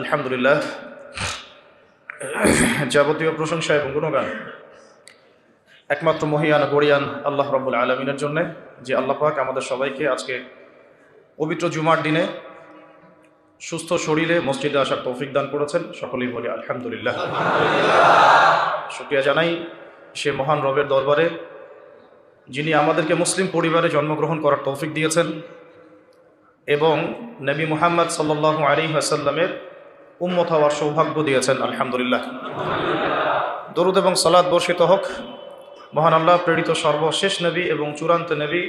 আলহামদুলিল্লাহ। যাবতীয় প্রশংসা এবং গুণগান একমাত্র মহিয়ান গরিয়ান আল্লাহ রব্বুল আলমিনের জন্যে, যে আল্লাহ পাক আমাদের সবাইকে আজকে পবিত্র জুমার দিনে সুস্থ শরীরে মসজিদে আসার তৌফিক দান করেছেন। সকলেই বলি আলহামদুলিল্লাহ। শুক্রিয়া জানাই সে মহান রবের দরবারে, যিনি আমাদেরকে মুসলিম পরিবারে জন্মগ্রহণ করার তৌফিক দিয়েছেন এবং নবী মুহাম্মদ সাল্লাহ আলী আসাল্লামের উম্মত হওয়ার সৌভাগ্য দিয়েছেন, আলহামদুলিল্লাহ। দরুদ এবং সালাদ বর্ষিত হোক। মহান আল্লাহ, প্রেরিত সর্বশেষ নবী এবং চূড়ান্ত নবী,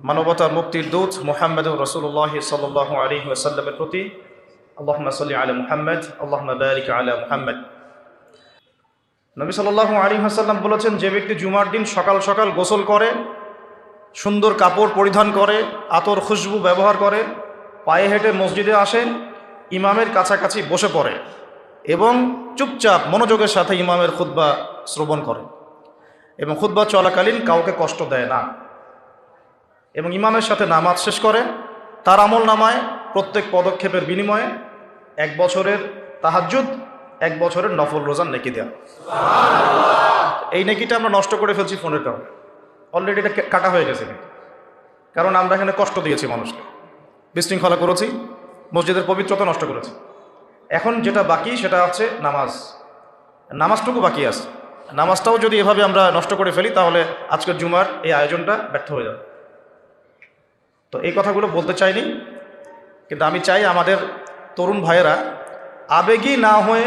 মানবতার মুক্তির দূত মোহাম্মদ রসুল্লাহ সাল্লাহ আলী প্রতি। আল্লাহ সাল্লি আলা মুহাম্মদ আল্লাহ আলা মুহাম্মদ। নবী সাল্লাহ আলী হাসাল্লাম বলেছেন, যে ব্যক্তি জুমার দিন সকাল সকাল গোসল করে, সুন্দর কাপড় পরিধান করে, আতর খুশবু ব্যবহার করে, পায়ে হেঁটে মসজিদে আসেন ইমামের কাছাকাছি বসে পড়ে এবং চুপচাপ মনোযোগের সাথে ইমামের খুদ্া শ্রবণ করে এবং খুদ্া চলাকালীন কাউকে কষ্ট দেয় না। এবং ইমামের সাথে নামাজ শেষ করে, তার আমল নামায় প্রত্যেক পদক্ষেপের বিনিময়ে এক বছরের তাহাজুদ এক বছরের নফল রোজান নেকি দেওয়া এই নেকিটা আমরা নষ্ট করে ফেলছি ফোনের কারণে। অলরেডি এটা কাটা হয়ে গেছে। কারণ আমরা এখানে কষ্ট দিয়েছি মানুষকে। বিশৃঙ্খলা করেছি। মসজিদের পবিত্রতা নষ্ট করেছে। এখন যেটা বাকি, সেটা হচ্ছে নামাজ। নামাজটুকু বাকি আছে। নামাজটাও যদি এভাবে আমরা নষ্ট করে ফেলি, তাহলে আজকের জুমার এই আয়োজনটা ব্যর্থ হয়ে যাবে। তো এই কথাগুলো বলতে চাইনি, কিন্তু আমি চাই আমাদের তরুণ ভাইয়েরা আবেগী না হয়ে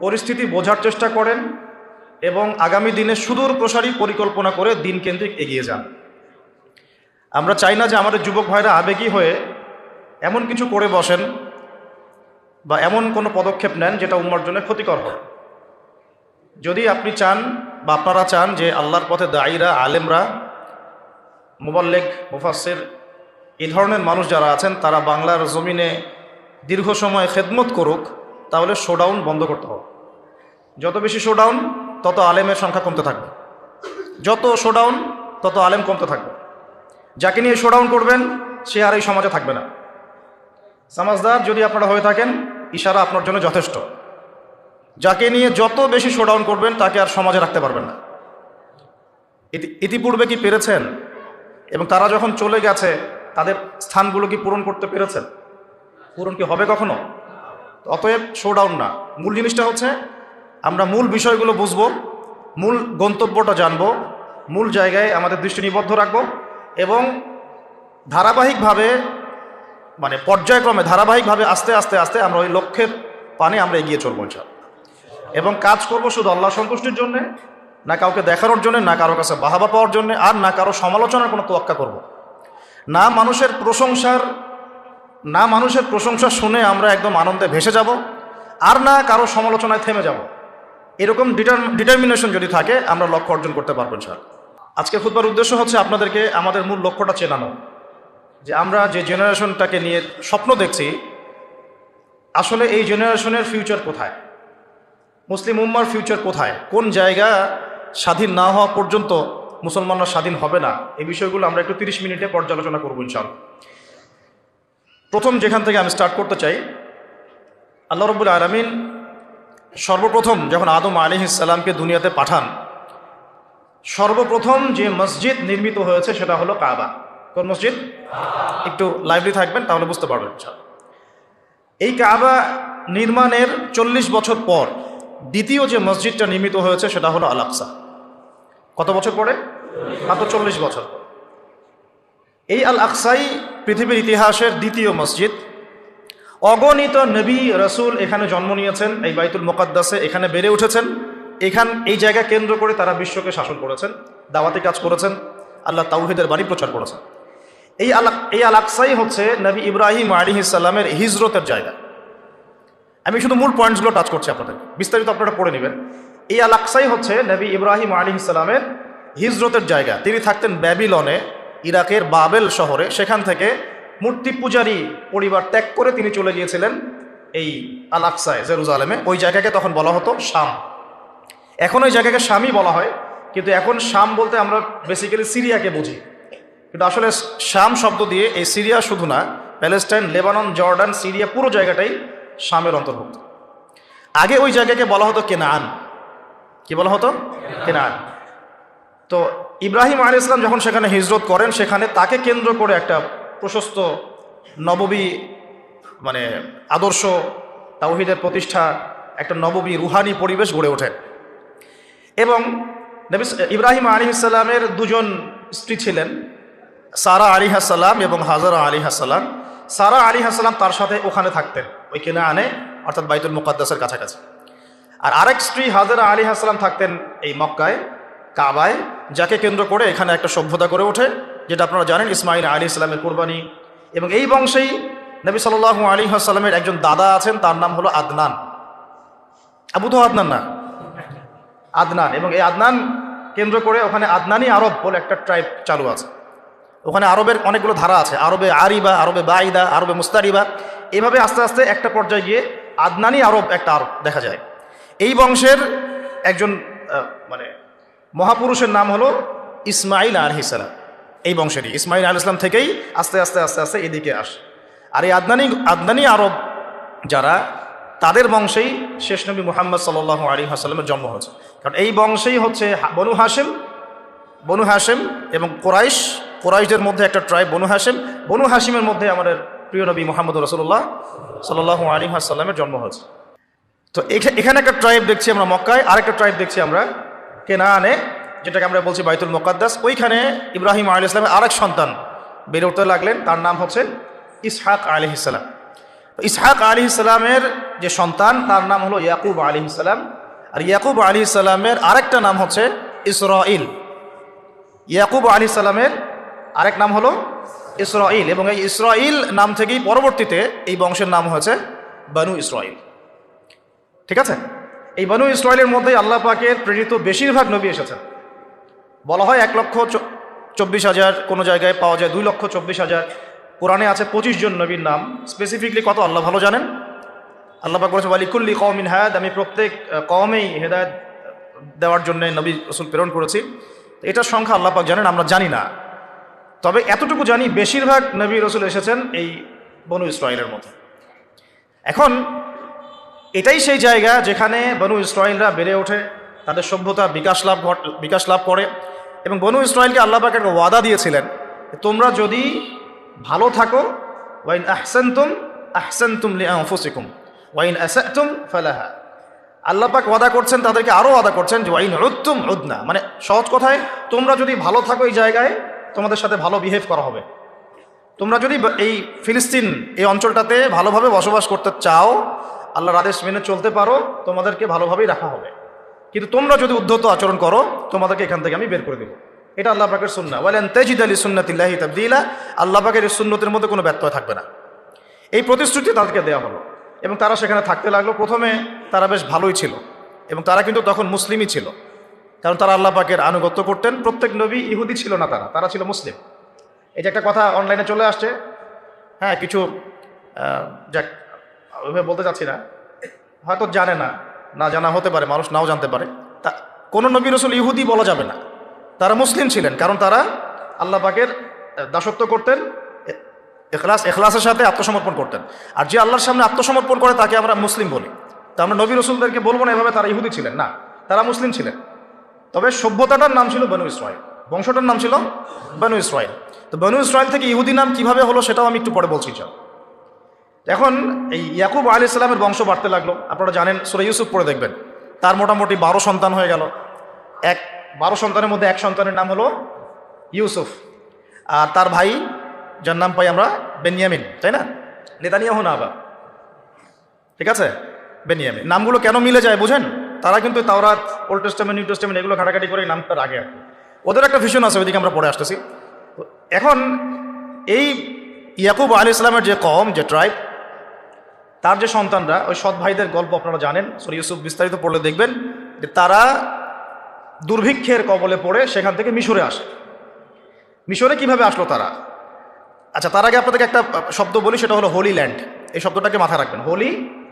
পরিস্থিতি বোঝার চেষ্টা করেন এবং আগামী দিনে সুদূর প্রসারী পরিকল্পনা করে দিন কেন্দ্রিক এগিয়ে যান। আমরা চাই না যে আমাদের যুবক ভাইরা আবেগী হয়ে এমন কিছু করে বসেন বা এমন কোনো পদক্ষেপ নেন যেটা উম্মার জন্য ক্ষতিকর হয় যদি আপনি চান বা আপনারা চান যে আল্লাহর পথে দায়ীরা, আলেমরা, মোবাল্লেক মুফাসের এই ধরনের মানুষ যারা আছেন, তারা বাংলার জমিনে দীর্ঘ সময় খেদমত করুক, তাহলে শোডাউন বন্ধ করতে হবে। যত বেশি শোডাউন তত আলেমের সংখ্যা কমতে থাকবে। যত শোডাউন তত আলেম কমতে থাকবে। যাকে নিয়ে শোডাউন করবেন, সে আর এই সমাজে থাকবে না। সমাজদার যদি আপনারা হয়ে থাকেন, ইশারা আপনার জন্য যথেষ্ট। যাকে নিয়ে যত বেশি শোডাউন করবেন, তাকে আর সমাজে রাখতে পারবেন না। ইতিপূর্বে কি পেরেছেন? এবং তারা যখন চলে গেছে, তাদের স্থানগুলো কি পূরণ করতে পেরেছেন? পূরণ কি হবে কখনো? অতএব শোডাউন না। মূল জিনিসটা হচ্ছে, আমরা মূল বিষয়গুলো বুঝব, মূল গন্তব্যটা জানব, মূল জায়গায় আমাদের দৃষ্টি নিবদ্ধ রাখব এবং ধারাবাহিকভাবে মানে পর্যায়ক্রমে, ধারাবাহিকভাবে আস্তে আস্তে আস্তে আমরা ওই লক্ষ্যের পানে আমরা এগিয়ে চলবো ইনশাল এবং কাজ করব শুধু আল্লাহ সন্তুষ্টির জন্যে, না কাউকে দেখানোর জন্য, না কারও কাছে বাহাবা পাওয়ার জন্য, আর না কারও সমালোচনার কোনো তোয়াক্কা করব। না মানুষের প্রশংসার, না মানুষের প্রশংসা শুনে আমরা একদম আনন্দে ভেসে যাব, আর না কারও সমালোচনায় থেমে যাব। এরকম ডিটারমিনেশন যদি থাকে, আমরা লক্ষ্য অর্জন করতে পারব স্যার আজকে খুদবার উদ্দেশ্য হচ্ছে আপনাদেরকে আমাদের মূল লক্ষ্যটা চেনানো। যে আমরা যে জেনারেশনটাকে নিয়ে স্বপ্ন দেখছি, আসলে এই জেনারেশনের ফিউচার কোথায়? মুসলিম উম্মার ফিউচার কোথায়? কোন জায়গা স্বাধীন না হওয়া পর্যন্ত মুসলমানরা স্বাধীন হবে না? এই বিষয়গুলো আমরা একটু তিরিশ মিনিটে পর্যালোচনা করব ইনশাল প্রথম যেখান থেকে আমি স্টার্ট করতে চাই, আল্লাহ রবুল আলমিন সর্বপ্রথম যখন আদম আলী ইসাল্লামকে দুনিয়াতে পাঠান, সর্বপ্রথম যে মসজিদ নির্মিত হয়েছে সেটা হলো কাবা। কোন মসজিদ একটু লাইভলি থাকবেন, তাহলে বুঝতে পারবেন এই কাবা নির্মাণের চল্লিশ বছর পর দ্বিতীয় যে মসজিদটা নির্মিত হয়েছে, সেটা হলো আলাকসা কত বছর পরে? মাত্র চল্লিশ বছর এই আল আকসাই পৃথিবীর ইতিহাসের দ্বিতীয় মসজিদ। অগণিত নবী রসুল এখানে জন্ম নিয়েছেন, এই বাইতুল মোকাদ্দাসে এখানে বেড়ে উঠেছেন। এখান, এই জায়গা কেন্দ্র করে তারা বিশ্বকে শাসন করেছেন, দাওয়াতি কাজ করেছেন, আল্লাহ তাউহিদের বাণী প্রচার করেছেন। এই আলাক এই আল আকসাই হচ্ছে নবী ইব্রাহিম আলী ইসাল্লামের হিজরতের জায়গা। আমি শুধু মূল পয়েন্টসগুলো টাচ করছি আপনাদের বিস্তারিত আপনারা পড়ে নেবেন। এই আল আকসাই হচ্ছে নবী ইব্রাহিম আলী ইসাল্লামের হিজরতের জায়গা। তিনি থাকতেন ব্যাবিলনে, ইরাকের বাবেল শহরে। সেখান থেকে মূর্তি পূজারী পরিবার ত্যাগ করে তিনি চলে গিয়েছিলেন এই আল আকসায় জেরুজালেমে। ওই জায়গাকে তখন বলা হতো শাম। এখন ওই জায়গাকে শামই বলা হয়। কিন্তু এখন শাম বলতে আমরা বেসিক্যালি সিরিয়াকে বুঝি। কিন্তু আসলে শাম শব্দ দিয়ে এই সিরিয়া শুধু না, প্যালেস্টাইন, লেবানন, জর্ডান, সিরিয়া পুরো জায়গাটাই শামের অন্তর্ভুক্ত। আগে ওই জায়গাকে বলা হতো কেনান। কি বলা হতো? কেনান। তো ইব্রাহিম আলী ইসলাম যখন সেখানে হিজরত করেন, সেখানে তাকে কেন্দ্র করে একটা প্রশস্ত নববী মানে আদর্শ তাওহিদের প্রতিষ্ঠা, একটা নববী রুহানি পরিবেশ গড়ে ওঠে। এবং ইব্রাহিম আলী ইসলামের দুজন স্ত্রী ছিলেন। সারা আলী হাসালাম এবং হাজারা আলী হাসালাম, সারা আলী হাসালাম তার সাথে ওখানে থাকতেন ওই কেনা আনে, অর্থাৎ বাইতুল মুকাদ্দাসের কাছাকাছি। আর আরেক স্ত্রী হাজারা আলী হাসালাম থাকতেন এই মক্কায়, কাবায়, যাকে কেন্দ্র করে এখানে একটা সভ্যতা করে ওঠে, যেটা আপনারা জানেন ইসমাইল আলী ইসলামের কোরবানি। এবং এই বংশেই নবী সাল আলী হাসালামের একজন দাদা আছেন, তার নাম হলো আদনান। আবু তো আদনান না? আদনান। এবং এই আদনান কেন্দ্র করে ওখানে আদনানি আরব বলে একটা ট্রাইব চালু আছে। ওখানে আরবের অনেকগুলো ধারা আছে। আরবে আরিবা, আরবে বাইদা আরবে মুস্তারিবা। এভাবে আস্তে আস্তে একটা পর্যায়ে গিয়ে আদনানি আরব একটা আরব দেখা যায়। এই বংশের একজন মানে মহাপুরুষের নাম হলো ইসমাইল আল ইসলাম এই বংশেরই। ইসমাইল আল ইসলাম থেকেই আস্তে আস্তে আস্তে আস্তে এদিকে আসে। আর এই আদনানি আদনানি আরব যারা, তাদের বংশেই শেষ নবী মোহাম্মদ সাল্লাহ আলী হাসাল্লামের জন্ম হয়েছে। কারণ এই বংশেই হচ্ছে বনু হাসিম বনু হাসিম এবং কোরাইশ কোরাইশদের মধ্যে একটা ট্রাইব বনু হাসিম বনু হাসিমের মধ্যে আমাদের প্রিয় নবী মোহাম্মদ রসুল্লাহ সাল্লাহ আলী হাসাল্লামের জন্ম হয়েছে। তো এখা- এখানে একটা ট্রাইব দেখছি আমরা মক্কায়, আরেকটা ট্রাইব দেখছি আমরা কেনানে, যেটাকে আমরা বলছি বাইতুল মোকাদ্দাস। ওইখানে ইব্রাহিম আলী ইসলামের আরেক সন্তান বেড়ে উঠতে লাগলেন, তার নাম হচ্ছে ইসহাক আলী ইসলাম ইসহাক আলী ইসলামের যে সন্তান, তার নাম হলো ইয়াকুব আলী ইসলাম আর ইয়াকুব আলী ইসলামের আরেকটা নাম হচ্ছে ইসরাইল ইয়াকুব আলী সালামের আরেক নাম হলো ইসরাইল এবং এই ইসরাইল নাম থেকেই পরবর্তীতে এই বংশের নাম হয়েছে বানু ইসরাইল। ঠিক আছে? এই বানু ইসরায়েলের মধ্যেই আল্লাহ পাকের প্রেরিত বেশিরভাগ নবী এসেছেন। বলা হয় এক লক্ষ চব্বিশ হাজার, কোনো জায়গায় পাওয়া যায় দুই লক্ষ চব্বিশ হাজার। কোরআনে আছে পঁচিশ জন নবীর নাম। স্পেসিফিকলি কত? আল্লাহ ভালো জানেন। আল্লাহ পাক বলেছে, ওয়ালিকুল্লি কওমিন হায়াত আমি প্রত্যেক কমেই হেদায়ত দেওয়ার জন্য নবী রসুল প্রেরণ করেছি। এটার সংখ্যা আল্লাহ পাক জানেন, আমরা জানি না। তবে এতটুকু জানি বেশিরভাগ নবী রসুল এসেছেন এই বনু ইসরায়েলের মধ্যে। এখন এটাই সেই জায়গা যেখানে বনু ইসরায়েলরা বেড়ে ওঠে, তাদের সভ্যতা বিকাশ লাভ বিকাশ লাভ করে এবং বনু ইসরায়েলকে আল্লাহ পাক একটা ওয়াদা দিয়েছিলেন তোমরা যদি ভালো থাকো, ওয়াইন আহসেন্তুম আহসেন্তুম লি আনফুসিকুম, ওয়াইন আসাতুম ফালাহা। আল্লাহ পাক ওয়াদা করছেন, তাদেরকে আরও ওয়াদা করছেন যে ওয়াইন উদ্তুম উদ্না। মানে সহজ কথায়, তোমরা যদি ভালো থাকো এই জায়গায় তোমাদের সাথে ভালো বিহেভ করা হবে। তোমরা যদি এই ফিলিস্তিন, এই অঞ্চলটাতে ভালোভাবে বসবাস করতে চাও, আল্লাহর আদেশ মেনে চলতে পারো, তোমাদেরকে ভালোভাবেই রাখা হবে। কিন্তু তোমরা যদি উদ্ধত আচরণ করো, তোমাদেরকে এখান থেকে আমি বের করে দেবো। এটা আল্লাহ পাকের সুন্না ওয়ালেন তেজিদ আলী সুন্নাতিল্লাহি তাবদিলা। আল্লাহ পাকের সুন্নতের মধ্যে কোনো ব্যত্যয় থাকবে না। এই প্রতিশ্রুতি তাদেরকে দেওয়া হলো। এবং তারা সেখানে থাকতে লাগল। প্রথমে তারা বেশ ভালোই ছিল। এবং তারা কিন্তু তখন মুসলিমই ছিল। কারণ তারা আল্লাহ পাকের আনুগত্য করতেন। প্রত্যেক নবী ইহুদি ছিল না তারা তারা ছিল মুসলিম। এই যে একটা কথা অনলাইনে চলে আসছে। হ্যাঁ কিছু যাক, ওইভাবে বলতে চাচ্ছি না। হয়তো জানে না না জানা হতে পারে, মানুষ নাও জানতে পারে। তা, কোনো নবী রসুল ইহুদি বলা যাবে না। তারা মুসলিম ছিলেন, কারণ তারা আল্লাহ পাকের দাসত্ব করতেন, এখলাস, এখলাসের সাথে আত্মসমর্পণ করতেন। আর যে আল্লাহর সামনে আত্মসমর্পণ করে, তাকে আমরা মুসলিম বলি। তা আমরা নবী রসুলদেরকে বলব না এভাবে তারা ইহুদি ছিলেন, না। তারা মুসলিম ছিলেন। তবে সভ্যতাটার নাম ছিল বনু ইসরায়েল। বংশটার নাম ছিল বনু ইসরায়েল। তো বনু ইসরায়েল থেকে ইহুদি নাম কীভাবে হলো সেটাও আমি একটু পরে বলছি চল এখন এই ইয়াকুব আলী ইসলামের বংশ বাড়তে লাগল। আপনারা জানেন, সুরে ইউসুফ পড়ে দেখবেন। তার মোটামুটি বারো সন্তান হয়ে গেল। এক, বারো সন্তানের মধ্যে এক সন্তানের নাম হলো ইউসুফ। আর তার ভাই, যার নাম পাই আমরা, বেনিয়ামিন, তাই না? নেতানিয়াহু না আবার। ঠিক আছে? বেনিয়ামিন। নামগুলো কেন মিলে যায় বুঝেন? তারা কিন্তু তাওরাত ওল্ড টেস্টামেন্ট নিউ টেস্টামেন্ট এগুলো ঘাটাঘাটি করে এই নামটা রাখে আর। ওদের একটা ভিশন আছে, ওইদিকে আমরা পড়ে আসতেছি। এখন এই ইয়াকুব আলী ইসলামের যে কম যে ট্রাইব তার যে সন্তানরা, ওই সৎ ভাইদের গল্প আপনারা জানেন। সরি ইউসুফ বিস্তারিত পড়লে দেখবেন যে তারা দুর্ভিক্ষের কবলে পড়ে সেখান থেকে মিশরে আসে। মিশরে কীভাবে আসলো তারা? আচ্ছা তার আগে আপনাদেরকে একটা শব্দ বলি, সেটা হলো হোলি ল্যান্ড এই শব্দটাকে মাথায় রাখবেন। হোলি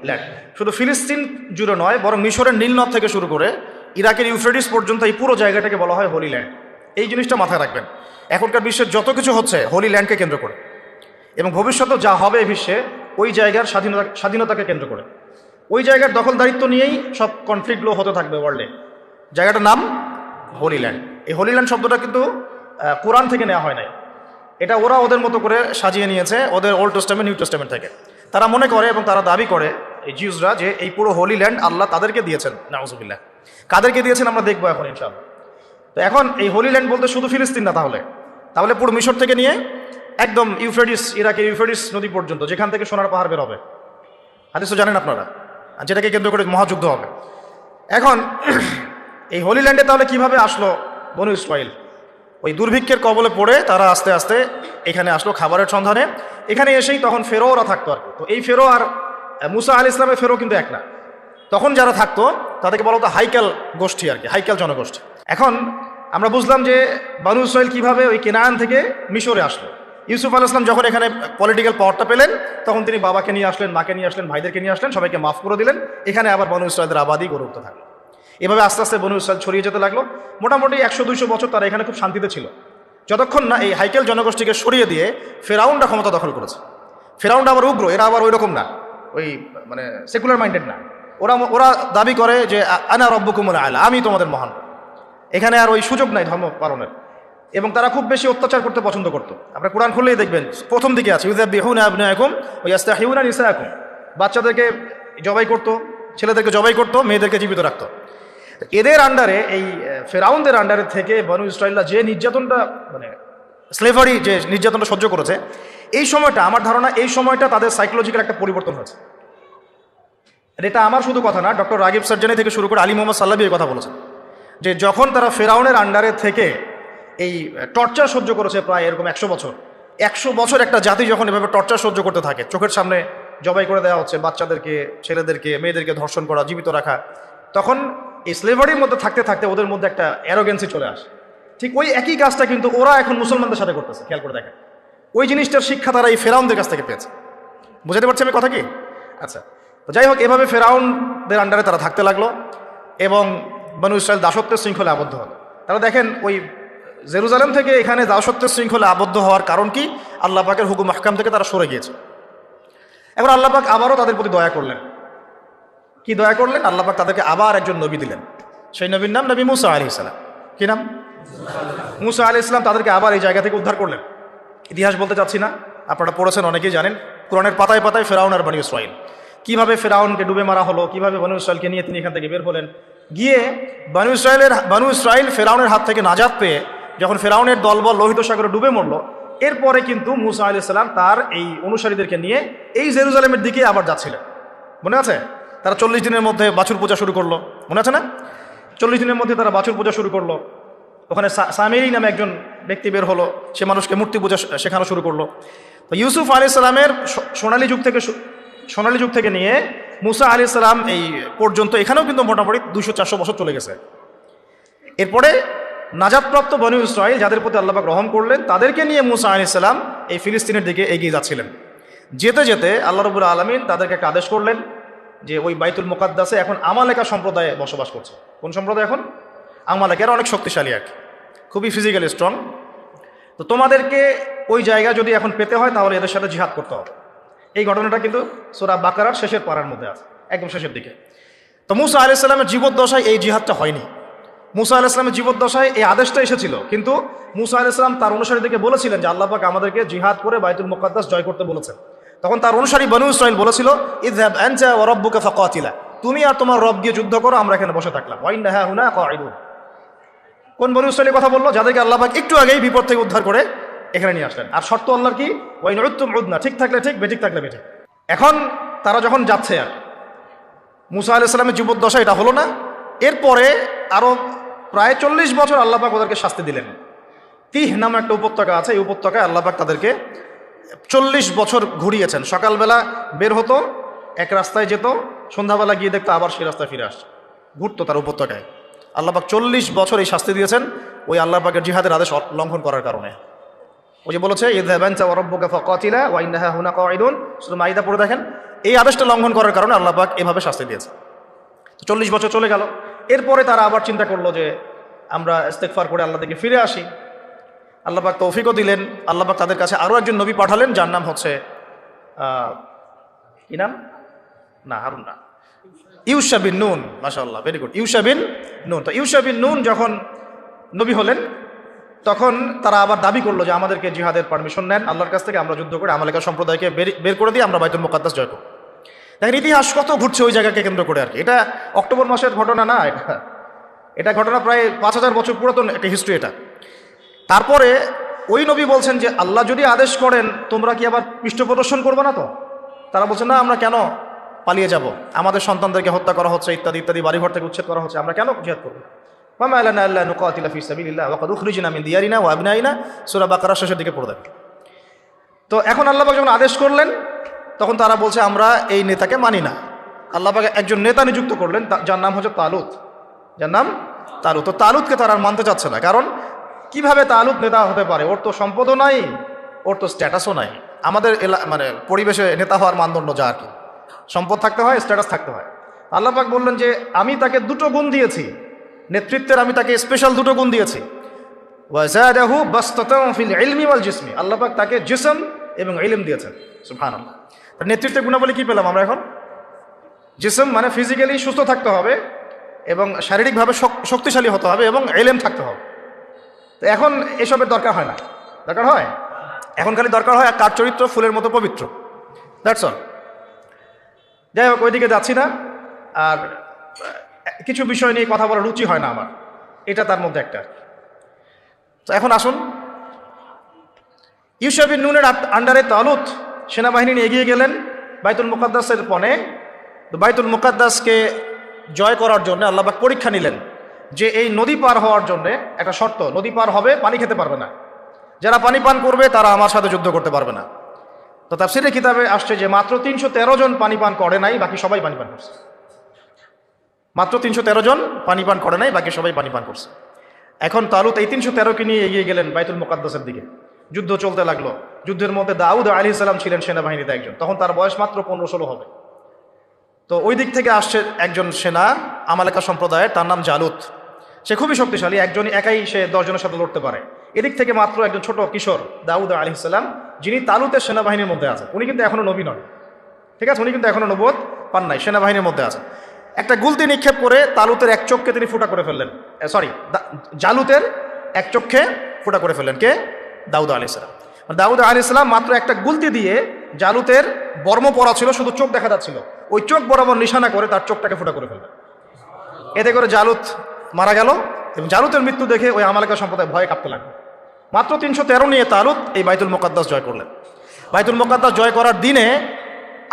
ল্যান্ড শুধু ফিলিস্তিন জুড়ে নয়, বরং মিশরের নীলনদ থেকে শুরু করে ইরাকের ইউফ্রেডিস পর্যন্ত এই পুরো জায়গাটাকে বলা হয় হোলি ল্যান্ড এই জিনিসটা মাথায় রাখবেন। এখনকার বিশ্বের যত কিছু হচ্ছে হোলি ল্যান্ডকে কেন্দ্র করে। এবং ভবিষ্যতেও যা হবে বিশ্বে, ওই জায়গার স্বাধীনতা স্বাধীনতাকে কেন্দ্র করে। ওই জায়গার দখলদারিত্ব নিয়েই সব কনফ্লিক্টগুলো হতে থাকবে ওয়ার্ল্ডে জায়গাটার নাম হোলিল্যান্ড এই হোলিল্যান্ড শব্দটা কিন্তু কোরআন থেকে নেওয়া হয় নাই। এটা ওরা ওদের মতো করে সাজিয়ে নিয়েছে, ওদের ওল্ড টেস্টামেন্ট নিউ টেস্টামেন্ট থেকে। তারা মনে করে এবং তারা দাবি করে এই জিউসরা যে এই পুরো হোলি ল্যান্ড আল্লাহ তাদেরকে দিয়েছেন। নাউজুবিল্লাহ। কাদেরকে দিয়েছেন আমরা দেখব এখন ইনশাআল্লাহ। তো এখন এই হোলি ল্যান্ড বলতে শুধু ফিলিস্তিন না তাহলে। তাহলে পুরো মিশর থেকে নিয়ে একদম ইউফ্রেডিস ইরাকের ইউফ্রেডিস নদী পর্যন্ত, যেখান থেকে সোনার পাহাড় বের হবে। হাদিস তো জানেন আপনারা। আর যেটাকে কেন্দ্র করে মহাযুদ্ধ হবে। এখন এই হোলি ল্যান্ডে তাহলে কীভাবে আসলো বনু ইসরাইল? ওই দুর্ভিক্ষের কবলে পড়ে তারা আস্তে আস্তে এখানে আসলো খাবারের সন্ধানে। এখানে এসেই তখন ফেরোরা থাকতো আর তো এই ফেরো আর মুসা আল ইসলামের ফেরো কিন্তু এক না। তখন যারা থাকতো, তাদেরকে বলা হতো হাইকেল গোষ্ঠী আর কি, হাইকেল জনগোষ্ঠী। এখন আমরা বুঝলাম যে বানু ইসরাইল কীভাবে ওই কেনান থেকে মিশরে আসলো। ইউসুফ আল ইসলাম যখন এখানে পলিটিক্যাল পাওয়ারটা পেলেন, তখন তিনি বাবাকে নিয়ে আসলেন, মাকে নিয়ে আসলেন, ভাইদেরকে নিয়ে আসলেন, সবাইকে মাফ করে দিলেন। এখানে আবার বানু ইসরায়েলদের আবাদি গড়ে উঠতে থাকল। এভাবে আস্তে আস্তে বনু ইসরায়েল ছড়িয়ে যেতে লাগল। মোটামুটি একশো, দুইশো বছর তারা এখানে খুব শান্তিতে ছিল। যতক্ষণ না এই হাইকেল জনগোষ্ঠীকে সরিয়ে দিয়ে ফেরাউনটা ক্ষমতা দখল করেছে। ফেরাউনটা আবার উগ্র, এরা আবার ওই রকম না। ওই মানে সেকুলার মাইন্ডেড না। ওরা ওরা দাবি করে যে, আনা রব্বকুমুল আলা, আমি তোমাদের মহান। এখানে আর ওই সুযোগ নাই ধর্ম পালনের। এবং তারা খুব বেশি অত্যাচার করতে পছন্দ করতো। আপনার কোরআন খুললেই দেখবেন, প্রথম দিকে আছে ইউজাব বিহুন আবনা এখন ওই আস্তা হিউনা নিসা এখন বাচ্চাদেরকে জবাই করতো, ছেলেদেরকে জবাই করতো, মেয়েদেরকে জীবিত রাখতো। এদের আন্ডারে এই ফেরাউনদের আন্ডারে থেকে বনু ইসরায়েলরা যে নির্যাতনটা মানে স্লেভারি যে নির্যাতনটা সহ্য করেছে, এই সময়টা, আমার ধারণা এই সময়টা তাদের সাইকোলজিক্যাল একটা পরিবর্তন হয়েছে। এটা আমার শুধু কথা না, ডক্টর রাগিব সার্জানি থেকে শুরু করে আলী মোহাম্মদ সাল্লাবি এই কথা বলেছেন। যে যখন তারা ফেরাউনের আন্ডারে থেকে এই টর্চার সহ্য করেছে প্রায় এরকম একশো বছর একশো বছর একটা জাতি যখন এভাবে টর্চার সহ্য করতে থাকে, চোখের সামনে জবাই করে দেওয়া হচ্ছে বাচ্চাদেরকে, ছেলেদেরকে, মেয়েদেরকে ধর্ষণ করা, জীবিত রাখা তখন এই স্লেভারির মধ্যে থাকতে থাকতে ওদের মধ্যে একটা অ্যারোগেন্সি চলে আসে। ঠিক ওই একই কাজটা কিন্তু ওরা এখন মুসলমানদের সাথে করতেছে, খেয়াল করে দেখেন। ওই জিনিসটার শিক্ষা তারা এই ফেরাউনদের কাছ থেকে পেয়েছে। বুঝাতে পারছি আমি কথা কি? আচ্ছা তো যাই হোক, এভাবে ফেরাউনদের আন্ডারে তারা থাকতে লাগল এবং বনু ইসরায়েল দাসত্বের শৃঙ্খলে আবদ্ধ হলো। তারা দেখেন, ওই জেরুজালেম থেকে এখানে দাসত্বের শৃঙ্খলে আবদ্ধ হওয়ার কারণ কি? আল্লাহ পাকের হুকুম মাহকাম থেকে তারা সরে গিয়েছে। এবার আল্লাহ পাক আবারও তাদের প্রতি দয়া করলেন। কি দয়া করলেন? আল্লাহ পাক তাদেরকে আবার একজন নবী দিলেন। সেই নবীর নাম নবী মুসা আলি ইসলাম কি নাম? মুসা আলি ইসলাম তাদেরকে আবার এই জায়গা থেকে উদ্ধার করলেন। ইতিহাস বলতে চাচ্ছি না, আপনারা পড়েছেন, অনেকেই জানেন। কোরআনের পাতায় পাতায় ফেরাউন আর বানু ইসরাইল। কীভাবে ফেরাউনকে ডুবে মারা হলো, কীভাবে বানু ইসরায়েলকে নিয়ে তিনি এখান থেকে বের হলেন। গিয়ে বানু ইসরায়েলের বানু ইসরায়েল ফেরাউনের হাত থেকে নাজাত পেয়ে যখন ফেরাউনের দলবল লোহিত সাগরে ডুবে মরলো, এরপরে কিন্তু মুসা আলি সাল্লাম তার এই অনুসারীদেরকে নিয়ে এই জেরুজালেমের দিকে আবার যাচ্ছিলেন। মনে আছে? তারা চল্লিশ দিনের মধ্যে বাছুর পূজা শুরু করল। মনে আছে না? চল্লিশ দিনের মধ্যে তারা বাছুর পূজা শুরু করল। ওখানে সামেরি নামে একজন ব্যক্তি বের হলো। সে মানুষকে মূর্তি পূজা শেখানো শুরু করল। তো ইউসুফ আলি সালামের সোনালী যুগ থেকে সোনালী যুগ থেকে নিয়ে মুসা আলি সালাম এই পর্যন্ত এখানেও কিন্তু মোটামুটি দুশো চারশো বছর চলে গেছে। এরপরে নাজাদপ্রাপ্ত বনু ইসরায়েল যাদের প্রতি আল্লাহ গ্রহণ করলেন, তাদেরকে নিয়ে মুসা আলি সাল্লাম এই ফিলিস্তিনের দিকে এগিয়ে যাচ্ছিলেন। যেতে যেতে আল্লাহ রবুল আলমিন তাদেরকে একটা আদেশ করলেন যে ওই বাইতুল মোকাদ্দাসে এখন আমালেকা সম্প্রদায়ে বসবাস করছে। কোন সম্প্রদায় এখন? আমালেকা, এরা অনেক শক্তিশালী আর কি। খুবই ফিজিক্যালি স্ট্রং তো তোমাদেরকে ওই জায়গা যদি এখন পেতে হয়, তাহলে এদের সাথে জিহাদ করতে হবে। এই ঘটনাটা কিন্তু সোরা বাকারার শেষের পাড়ার মধ্যে আছে, একদম শেষের দিকে। তো মুসা আলাইসাল্লামের জীবদ্দশায় এই জিহাদটা হয়নি। মুসা আলাইসলামের জীবদ্দশায় এই আদেশটা এসেছিল, কিন্তু মুসা আলাইসলাম তার অনুসারীদেরকে বলেছিলেন যে, আল্লাহ পাক আমাদেরকে জিহাদ করে বাইতুল মুকাদ্দাস জয় করতে বলেছেন। তখন তার অনুসারী বনু ইসরাইল বলেছিল ইদহাব আনতা ওয়া রাব্বুকা ফাকাতিলা। তুমি আর তোমার রব গিয়ে যুদ্ধ করো, আমরা এখানে বসে থাকলাম। ওয়াইন্না হা হুনা কোন বনু ইসরাইলের কথা বলল? যাদেরকে আল্লাহ পাক একটু আগেই বিপদ থেকে উদ্ধার করে এখানে নিয়ে আসলেন। আর শর্ত আল্লাহর কি? ওয়াইন উত্তুম উদ্না। ঠিক থাকলে ঠিক, বেঠিক থাকলে বেঠিক। এখন তারা যখন যাচ্ছে আর, মুসা আলাইসালামের জীবদ্দশা এটা হলো না। এরপরে আরও প্রায় চল্লিশ বছর আল্লাপাক ওদেরকে শাস্তি দিলেন। তিহ নামে একটা উপত্যকা আছে, এই উপত্যকায় আল্লাপাক তাদেরকে চল্লিশ বছর ঘুরিয়েছেন। সকালবেলা বের হতো, এক রাস্তায় যেত, সন্ধ্যাবেলা গিয়ে দেখতো আবার সেই রাস্তায় ফিরে আসছে। ঘুরতো তার উপত্যকায়। আল্লাপাক চল্লিশ বছর এই শাস্তি দিয়েছেন ওই আল্লাপাকের জিহাদের আদেশ লঙ্ঘন করার কারণে। ওই যে বলেছে শুধু মাইদা পড়ে দেখেন। এই আদেশটা লঙ্ঘন করার কারণে আল্লাহ পাক এভাবে শাস্তি দিয়েছে চল্লিশ বছর চলে গেল। এরপরে তারা আবার চিন্তা করল যে, আমরা ইস্তেকফার করে আল্লাহ থেকে ফিরে আসি। আল্লাহ পাক তৌফিকও দিলেন। আল্লাহ পাক তাদের কাছে আরও একজন নবী পাঠালেন, যার নাম হচ্ছে কি নাম? না, হারুন না। ইউসা বিন নুন মাশাল্লাহ ভেরি গুড ইউসা বিন নুন। তো ইউসা বিন নুন যখন নবী হলেন, তখন তারা আবার দাবি করল যে আমাদেরকে জিহাদের পারমিশন নেন, আল্লাহর কাছ থেকে আমরা যুদ্ধ করে আমালিকা সম্প্রদায়কে বের করে দিয়ে আমরা বাইতুল মুকাদ্দাস জয় করব। দেখেন, ইতিহাস কত ঘুরছে ওই জায়গাকে কেন্দ্র করে আর কি। এটা অক্টোবর মাসের ঘটনা না, এটা এটা ঘটনা প্রায় পাঁচ হাজার বছর পুরাতন একটা হিস্ট্রি এটা। তারপরে ওই নবী বলছেন যে, আল্লাহ যদি আদেশ করেন, তোমরা কি আবার পৃষ্ঠ প্রদর্শন করবে না তো? তারা বলছে, না, আমরা কেন পালিয়ে যাব? আমাদের সন্তানদেরকে হত্যা করা হচ্ছে, ইত্যাদি ইত্যাদি, বাড়িঘর থেকে উচ্ছেদ করা হচ্ছে, আমরা কেন জিহাদ করব? মামা আল্লাহ আল্লাহ নুকাতিলা ফি সাবিলিল্লাহ, ওয়া কাদ উখরিজনা মিন দিয়ারিনা ওয়া আবনাইনা। সূরা বাকারা শেষের দিকে পড়ে তো এখন আল্লাহ পাক যখন আদেশ করলেন, তখন তারা বলছে, আমরা এই নেতাকে মানি না। আল্লাহ পাক একজন নেতা নিযুক্ত করলেন যার নাম হচ্ছে তালুত। যার নাম তালুত। তো তালুতকে তারা মানতে চাচ্ছে না, কারণ কীভাবে তালুত নেতা হতে পারে? ওর তো সম্পদও নাই, ওর তো স্ট্যাটাসও নাই। আমাদের এলা মানে পরিবেশে নেতা হওয়ার মানদণ্ড যা আর কি। সম্পদ থাকতে হয় স্ট্যাটাস থাকতে হয়। আল্লাহ পাক বললেন যে, আমি তাকে দুটো গুণ দিয়েছি। নেতৃত্বের আমি তাকে স্পেশাল দুটো গুণ দিয়েছি। ওয়াজাদাহু বাস্তাতাম ফিল ইলমি ওয়াল জিসমি। আল্লাহ পাক তাকে জিসম এবং ইলম দিয়েছেন, সুবহানাল্লাহ। তার নেতৃত্বের গুণাবলী কি পেলাম আমরা এখন? জিসম মানে ফিজিক্যালি সুস্থ থাকতে হবে এবং শারীরিকভাবে শক্তিশালী হতে হবে এবং এলেম থাকতে হবে। তো এখন এসবের দরকার হয় না। দরকার হয়? এখন খালি দরকার হয় কার চরিত্র ফুলের মতো পবিত্র। দ্যাটস অল যাই হোক, ওইদিকে যাচ্ছি না। আর কিছু বিষয় নিয়ে কথা বলার রুচি হয় না আমার। এটা তার মধ্যে একটা। তো এখন আসুন। ইউসাবিন নুনের আন্ডারে তালুত সেনাবাহিনী নিয়ে এগিয়ে গেলেন বাইতুল মুকাদ্দাসের পনে তো বাইতুল মুকাদ্দাসকে জয় করার জন্য আল্লাহবাক পরীক্ষা নিলেন। যে এই নদী পার হওয়ার জন্য একটা শর্ত, নদী পার হবে, পানি খেতে পারবে না। যারা পানি পান করবে, তারা আমার সাথে যুদ্ধ করতে পারবে না। তো তার তাফসিরের কিতাবে আসছে যে মাত্র তিনশো তেরো জন পানি পান করে নাই, বাকি সবাই পানি পান করছে। মাত্র তিনশো তেরো জন পানি পান করে নাই, বাকি সবাই পানি পান করছে। এখন তালুত এই তিনশো তেরোকে নিয়ে এগিয়ে গেলেন বাইতুল মোকাদ্দাসের দিকে। যুদ্ধ চলতে লাগল। যুদ্ধের মধ্যে দাউদ আলী সালাম ছিলেন সেনাবাহিনীতে একজন। তখন তার বয়স মাত্র পনেরো ষোলো হবে। তো ওই দিক থেকে আসছে একজন সেনা, আমালেকা সম্প্রদায়ের, তার নাম জালুত। সে খুবই শক্তিশালী, একজন একাই সে দশজনের সাথে লড়তে পারে। এদিক থেকে মাত্র একজন ছোট কিশোর, দাউদ আলী সালাম, যিনি তালুতের সেনাবাহিনীর মধ্যে আছেন। উনি কিন্তু এখনও নবী নন। ঠিক আছে? উনি কিন্তু এখনও নবোধ পান নাই, সেনাবাহিনীর মধ্যে আছেন। একটা গুলতি নিক্ষেপ করে তালুতের এক চোখকে তিনি ফুটা করে ফেললেন। সরি জালুতের এক চোখে ফুটা করে ফেললেন কে? দাউদ আলী সালাম। দাউদ আলী মাত্র একটা গুলতি দিয়ে জালুতের বর্ম পরা ছিল, শুধু চোখ দেখা যাচ্ছিল। ওই চোখ বরাবর নিশানা করে তার চোখটাকে ফুটা করে ফেললেন। এতে করে জালুত মারা গেল এবং জালুতের মৃত্যু দেখে ওই আমালেকা সম্প্রদায় ভয়ে কাঁপতে লাগল। মাত্র তিনশো তেরো নিয়ে তালুত এই বাইতুল মোকাদ্দাস জয় করলেন। বাইতুল মোকাদ্দাস জয় করার দিনে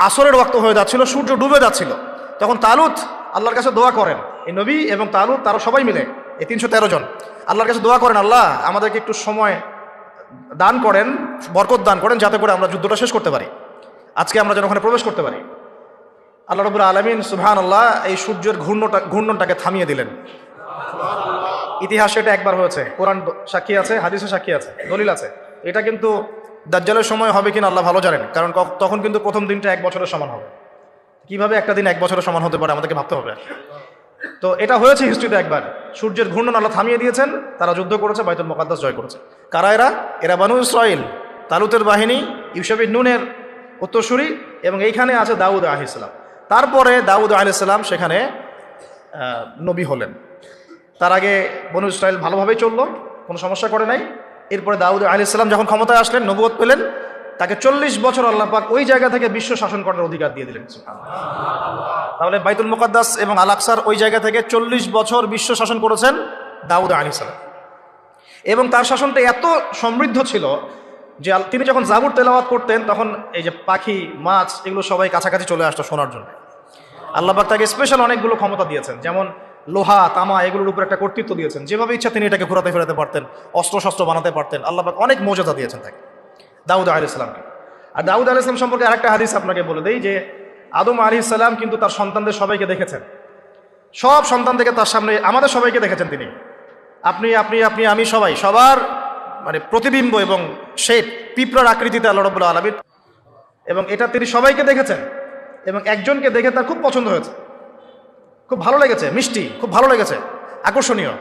আসরের ওয়াক্ত হয়ে যাচ্ছিল, সূর্য ডুবে যাচ্ছিল। তখন তালুত আল্লাহর কাছে দোয়া করেন এই নবী এবং তালুত, তারা সবাই মিলে, এই তিনশো তেরো জন, আল্লাহর কাছে দোয়া করেন, আল্লাহ, আমাদেরকে একটু সময় দান করেন, বরকত দান করেন, যাতে করে আমরা যুদ্ধটা শেষ করতে পারি। আজকে আমরা যেন ওখানে প্রবেশ করতে পারি। আল্লাহ রবুল আলমিন সুবহান আল্লাহ এই সূর্যের ঘূর্ণটা, ঘূর্ণনটাকে থামিয়ে দিলেন। ইতিহাসে এটা একবার হয়েছে। কোরআন সাক্ষী আছে, হাদিসে সাক্ষী আছে, দলিল আছে। এটা কিন্তু দাজ্জালের সময় হবে কিনা আল্লাহ ভালো জানেন, কারণ তখন কিন্তু প্রথম দিনটা এক বছরের সমান হবে। কীভাবে একটা দিন এক বছরের সমান হতে পারে আমাদেরকে ভাবতে হবে। তো এটা হয়েছে হিস্ট্রিতে একবার। সূর্যের ঘূর্ণন আল্লাহ থামিয়ে দিয়েছেন, তারা যুদ্ধ করেছে, বাইতুল মোকাদ্দাস জয় করেছে। কারা এরা? এরা বানু ইসরাইল তালুতের বাহিনী, ইউসেফি নুনের উত্তরসূরি, এবং এইখানে আছে দাউদ আহিসাল্লাম তারপরে দাউদ আহিসাল্লাম সেখানে নবী হলেন। তার আগে বনু ইসরায়েল ভালোভাবেই চলল, কোনো সমস্যা করে নাই। এরপরে দাউদ আলি ইসলাম যখন ক্ষমতায় আসলেন নবুয়ত পেলেন, তাকে চল্লিশ বছর আল্লাহ পাক ওই জায়গা থেকে বিশ্ব শাসন করার অধিকার দিয়ে দিলেন তাহলে বাইতুল মুকাদ্দাস এবং আল আকসার ওই জায়গা থেকে চল্লিশ বছর বিশ্ব শাসন করেছেন দাউদ আলি এবং তার শাসনটা এত সমৃদ্ধ ছিল যে তিনি যখন জাবুর তেলাওয়াত করতেন, তখন এই যে পাখি, মাছ, এগুলো সবাই কাছাকাছি চলে আসতো শোনার জন্য। আল্লাহবাক তাকে স্পেশাল অনেকগুলো ক্ষমতা দিয়েছেন, যেমন লোহা, তামা এগুলোর উপর একটা কর্তৃত্ব দিয়েছেন। যেভাবে ইচ্ছা তিনি এটাকে ঘোরাতে ফেরাতে পারতেন অস্ত্র শস্ত্র বানাতে পারতেন। আল্লাহবাক অনেক মর্যাদা দিয়েছেন তাকে। দাউদ আলি আর দাউদ আলি ইসলাম সম্পর্কে আরেকটা হাদিস আপনাকে বলে দেই যে, আদম আলি ইসলাম কিন্তু তার সন্তানদের সবাইকে দেখেছেন। সব সন্তান থেকে তার সামনে আমাদের সবাইকে দেখেছেন তিনি। আপনি আপনি আপনি, আমি সবাই, সবার মানে প্রতিবিম্ব এবং শেপ পিঁপড়ার আকৃতিতে আল্লাহ রবুল্লা আলমিন। এবং এটা তিনি সবাইকে দেখেছেন এবং একজনকে দেখে তার খুব পছন্দ হয়েছে। খুব ভালো লেগেছে মিষ্টি খুব ভালো লেগেছে আকর্ষণীয়।